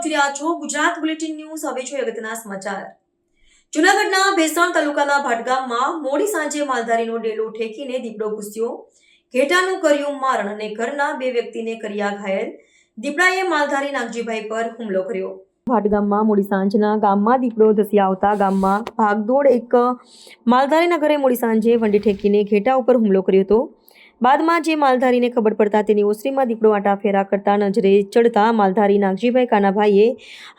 આપ રહ્યા છો, ગુજરાત બુલેટિન ન્યૂઝ, હવે જોઈએ અગત્યના સમાચાર. જૂનાગઢના ભેસાણ તાલુકાના ભાટગામમાં મોડી સાંજે માલધારીનો ડેલો ઠેકીને દીપડો ઘૂસ્યો. ઘેટાનું કર્યું મારણ અને ઘરના બે વ્યક્તિને કર્યા ઘાયલ. દીપડાએ માલધારી નાગજીભાઈ પર હુમલો કર્યો. ભાટગામમાં મોડી સાંજના ગામમાં દીપડો ધસી આવતા ગામમાં ભાગદોડ એક માલધારીના ઘરે મોડી સાંજે વંડી ઠેકીને ઘેટા ઉપર હુમલો કર્યો હતો. બાદમાં જે માલધારીને ખબર પડતા તેની ઓસરીમાં દીપડો આટા ફેરા કરતા નજરે ચડતા માલધારી નાગજીભાઈ કાનાભાઈએ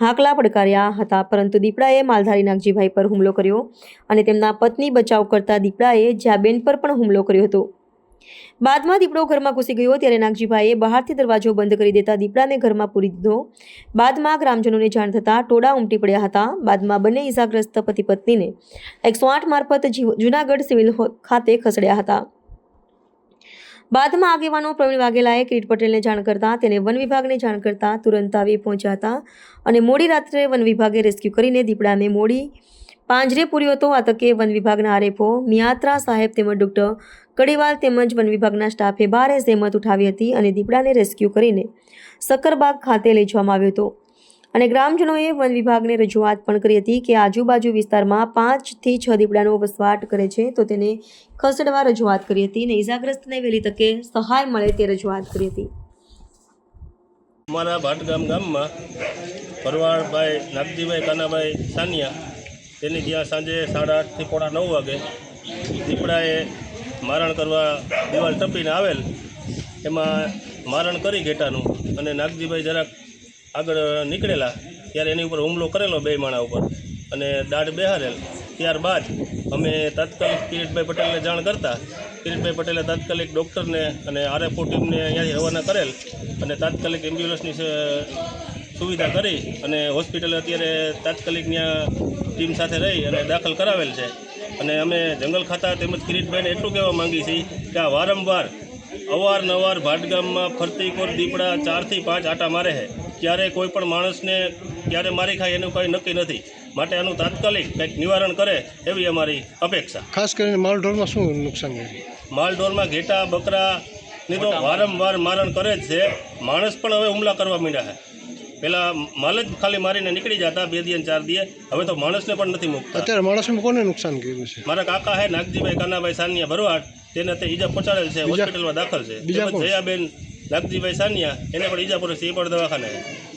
હાકલા પડકાર્યા હતા, પરંતુ દીપડાએ માલધારી નાગજીભાઈ પર હુમલો કર્યો અને તેમના પત્ની બચાવ કરતા દીપડાએ જ્યાબેન પર પણ હુમલો કર્યો હતો. બાદમાં દીપડો ઘરમાં ઘૂસી ગયો ત્યારે નાગજીભાઈએ બહારથી દરવાજો બંધ કરી દેતા દીપડાને ઘરમાં પૂરી દીધો. બાદમાં ગ્રામજનોને જાણ થતાં ટોળા ઉમટી પડ્યા હતા. બાદમાં બંને ઇજાગ્રસ્ત પતિ પત્નીને એકસો આઠ મારફત જૂનાગઢ સિવિલ ખાતે ખસેડ્યા હતા. બાદમાં આગેવાનો પ્રવીણ વાઘેલાએ કિરીટ પટેલને જાણ કરતા, તેને વન વિભાગને જાણ કરતા તુરંત આવી પહોંચ્યા હતા અને મોડી રાત્રે વન વિભાગે રેસ્ક્યુ કરીને દીપડાને મોડી પાંજરે પૂર્યો હતો. આ તકે વન વિભાગના આરએફઓ મિયાત્રા સાહેબ તેમજ ડોક્ટર કડીવાલ તેમજ વન વિભાગના સ્ટાફે ભારે જહેમત ઉઠાવી હતી અને દીપડાને રેસ્ક્યુ કરીને સક્કરબાગ ખાતે લઈ જવામાં આવ્યો હતો. અને ગ્રામજનોએ વન વિભાગને રજૂઆત પણ કરી હતી કે આજુબાજુ વિસ્તારમાં પાંચથી છ દીપડાનો વસવાટ કરે છે, તો તેને ખસેડવા રજૂઆત કરી હતી અને ઇજાગ્રસ્તને વહેલી તકે સહાય મળે તે રજૂઆત કરી હતી. અમારા ભાટગામ ગામમાં ભરવાડભાઈ, નાગજીભાઈ, કાનાભાઈ સાનિયા, તેની ત્યાં સાંજે સાડા આઠથી પોણા નવ વાગે દીપડાએ મારણ કરવા દિવાલ ટપીને આવેલ. એમાં મારણ કરી ઘેટાનું અને નાગજીભાઈ જરાક આગળ નીકળેલા, ત્યારે એની ઉપર હુમલો કરેલો બે માણા ઉપર અને દાઢ બેહારેલ. ત્યારબાદ અમે તાત્કાલિક કિરીટભાઈ પટેલને જાણ કરતા કિરીટભાઈ પટેલે તાત્કાલિક ડૉક્ટરને અને આરએફઓ ટીમને અહીંયાથી રવાના કરેલ અને તાત્કાલિક એમ્બ્યુલન્સની સુવિધા કરી અને હોસ્પિટલે અત્યારે તાત્કાલિક ત્યાં ટીમ સાથે રહી અને દાખલ કરાવેલ છે. અને અમે જંગલ ખાતા તેમજ કિરીટભાઈને એટલું કહેવા માંગીએ છીએ કે આ વારંવાર અવારનવાર ભાટગામમાં ફરતી કોર દીપડા ચારથી પાંચ આટા મારે છે. ક્યારે કોઈ પણ માણસને ક્યારે મારી ખાય એનું કંઈ નક્કી નથી. માટે આનું તાત્કાલિક કંઈક નિવારણ કરે એવી અમારી અપેક્ષા. ખાસ કરીને માલઢોરમાં શું નુકસાન માલઢોરમાં ઘેટા બકરાની તો વારંવાર મારણ કરે જ છે. માણસ પણ હવે હુમલા કરવા માંડ્યા છે. પહેલાં માલ જ ખાલી મારીને નીકળી જતા બે દિવસ ચાર દિયે. હવે તો માણસને પણ નથી મૂકતા. અત્યારે માણસને કોને નુકસાન કર્યું છે? મારા કાકા હે નાગજીભાઈ કાનાભાઈ સાનિયા ભરવાડ તેને તે ઈજા પહોંચાડેલ છે હોસ્પિટલમાં દાખલ છે? જયાબેન નાગજીભાઈ સાનિયા એને પણ ઈજા છે એ પણ દવાખાને.